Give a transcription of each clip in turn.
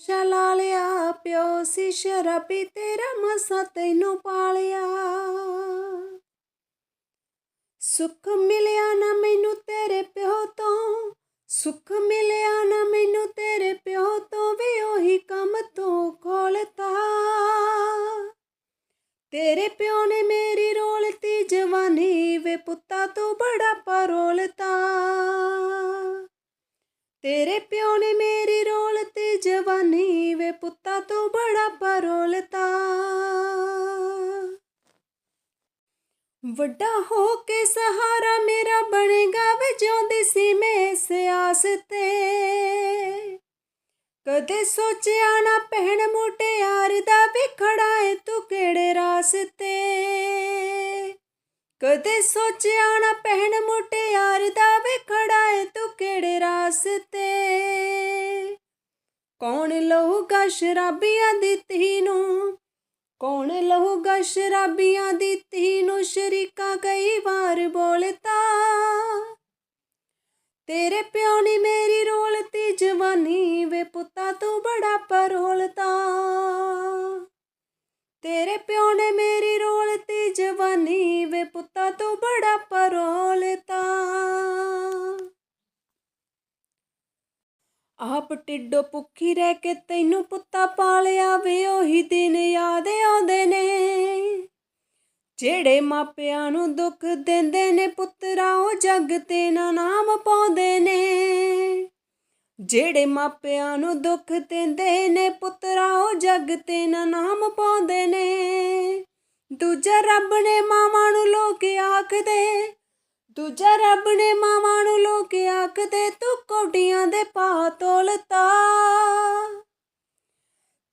ਸ਼ਲਾ ਲਿਆ, ਪਿਓ ਸੀ ਸ਼ਰਾਬੀ, ਤੇਰਾ ਮਸਾ ਤੈਨੂੰ ਪਾਲਿਆ। ਸੁੱਖ ਮਿਲਿਆ ਨਾ ਮੈਨੂੰ ਤੇਰੇ ਪਿਓ ਤੋਂ, ਸੁੱਖ ਮਿਲਿਆ ਨਾ ਮੈਨੂੰ ਤੇਰੇ ਪਿਓ ਤੋਂ, ਵੀ ਉਹੀ ਕੰਮ ਤੂੰ ਖੋਲਤਾ ਤੇਰੇ ਪਿਓ ਨੇ ਮੇਰੀ ਰੋਲਤੀ ਜਵਾਨੀ, ਵੇ ਪੁੱਤਾ ਤੂੰ ਬੜਾ ਪਰੋਲਤਾ। ਤੇਰੇ ਪਿਓ ਨੇ ਮੇਰੀ ਰੋਲ ਤੇ ਜਵਾਨੀ ਵੇ ਪੁੱਤਾ ਤੂੰ ਬੜਾ ਪਰੋਲਤਾ। ਵੱਡਾ ਹੋ ਕੇ ਸਹਾਰਾ ਮੇਰਾ ਬਣੇਗਾ ਵੇ ਜਿਉਂਦੀ ਸੀ ਮੈਂ ਇਸ ਤੇ। ਕਦੇ ਸੋਚਿਆ ਨਾ ਪਹਿਣ ਮੁਟਿਆਰ ਦਾ ਵੀ ਖੜਾ ਏ ਤੂੰ ਕਿਹੜੇ ਰਾਸਤੇ। ਕਦੇ ਸੋਚਿਆ ਨਾ ਪਹਿਣ ਮੁਟਿਆਰ ਦਾ ਵੀ ਖੜਾ ਏ ਤੂੰ ਕਿਹੜੇ ਰਾਸਤੇ। ਕੌਣ ਸ਼ਰਾਬੀਆਂ ਦੀ ਧੀ ਨੂੰ? ਕੌਣ ਲਹੂਗਾ ਸ਼ਰਾਬੀਆਂ ਦੀ ਧੀ ਨੂੰ? ਸ਼ਰੀਕਾ ਕਈ ਵਾਰ ਬੋਲਤਾ, ਤੇਰੇ ਪਿਓ ਨੇ ਮੇਰੀ ਰੋਲਤੀ ਜਵਾਨੀ ਵੇ ਪੁੱਤਾ ਤੂੰ ਬੜਾ ਪਰੋਲਤਾ। ਤੇਰੇ ਪਿਓ ਨੇ ਮੇਰੀ ਰੋਲਤੀ ਜਵਾਨੀ ਵੇ ਪੁੱਤਾ ਤੂੰ ਬੜਾ ਪਰੋਲਤਾ। ਆਪ ਟਿੱਡੋ ਭੁੱਖੀ ਰਹਿ ਕੇ ਤੈਨੂੰ ਪੁੱਤਾ ਪਾਲਿਆ ਵੇ, ਉਹੀ ਦਿਨ ਯਾਦ ਆਉਂਦੇ ਨੇ। ਜਿਹੜੇ ਮਾਪਿਆਂ ਨੂੰ ਦੁੱਖ ਦਿੰਦੇ ਨੇ, ਪੁੱਤਰਾ, ਉਹ ਜੱਗ ਤੇ ਨਾ ਨਾਮ ਪਾਉਂਦੇ ਨੇ। ਜਿਹੜੇ ਮਾਪਿਆਂ ਨੂੰ ਦੁੱਖ ਦਿੰਦੇ ਨੇ, ਪੁੱਤਰਾ, ਉਹ ਜੱਗ ਤੇ ਨਾ ਨਾਮ ਪਾਉਂਦੇ ਨੇ। ਦੂਜਾ ਰੱਬ ਨੇ ਮਾਵਾਂ ਨੂੰ ਲੋਕ ਆਖਦੇ, ਦੂਜਾ ਰੱਬ ਨੇ ਮਾਵਾਂ ਨੂੰ ਲੋਕ ਆਖਦੇ ਤੂੰ ਦੇ ਪਾ ਤੋਲਤਾ।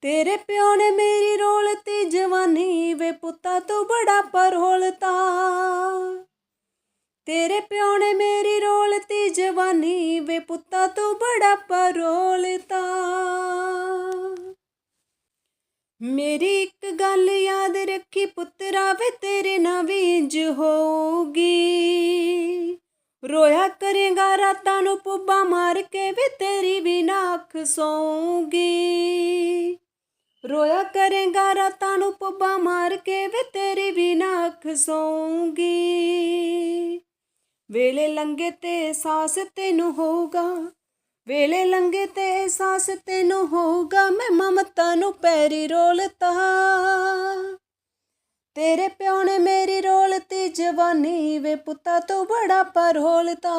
ਤੇਰੇ ਪਿਓ ਨੇ ਮੇਰੀ ਰੋਲਤੀ ਜਵਾਨੀ ਵੇ ਪੁੱਤਾ ਤੂੰ ਬੜਾ ਪਰੋਲਤਾ ਤੇਰੇ ਪਿਓ ਨੇ ਮੇਰੀ ਰੋਲਤੀ ਜਵਾਨੀ ਵੇ ਪੁੱਤਾ ਤੂੰ ਬੜਾ ਪਰੋਲਤਾ ਮੇਰੀ ਇੱਕ ਗੱਲ ਯਾਦ ਰੱਖੀ ਪੁੱਤਰਾ ਰੋਇਆ ਕਰੇਗਾ ਰਾਤਾਂ ਨੂੰ ਪੁੱਬਾ ਮਾਰ ਕੇ ਵੀ ਤੇਰੀ ਵੀ ਅੱਖ ਸੌਂਗੀ। ਰੋਇਆ ਕਰੇਗਾ ਰਾਤਾਂ ਨੂੰ ਪੁੱਬਾ ਮਾਰ ਕੇ ਵੇ ਤੇਰੀ ਵੀ ਅੱਖ ਸੌਂਗੀ। ਵੇਲੇ ਲੰਗੇ ਤੇ ਅਹਿਸਾਸ ਤੈਨੂੰ ਹੋਊਗਾ, ਵੇਲੇ ਲੰਗੇ ਤੇ ਅਹਿਸਾਸ ਤੈਨੂੰ ਹੋਊਗਾ, ਮੈਂ ਮਮਤਾ ਨੂੰ ਪੈਰੀ ਰੋਲਤਾ। ਤੇਰੇ ਪਿਓ ਨੇ ਮੇਰੀ ਰੋਲ ਰੋਲਤੀ ਜਵਾਨੀ ਵੇ ਪੁੱਤਾ ਤੂੰ ਬੜਾ ਪਰੋਲਤਾ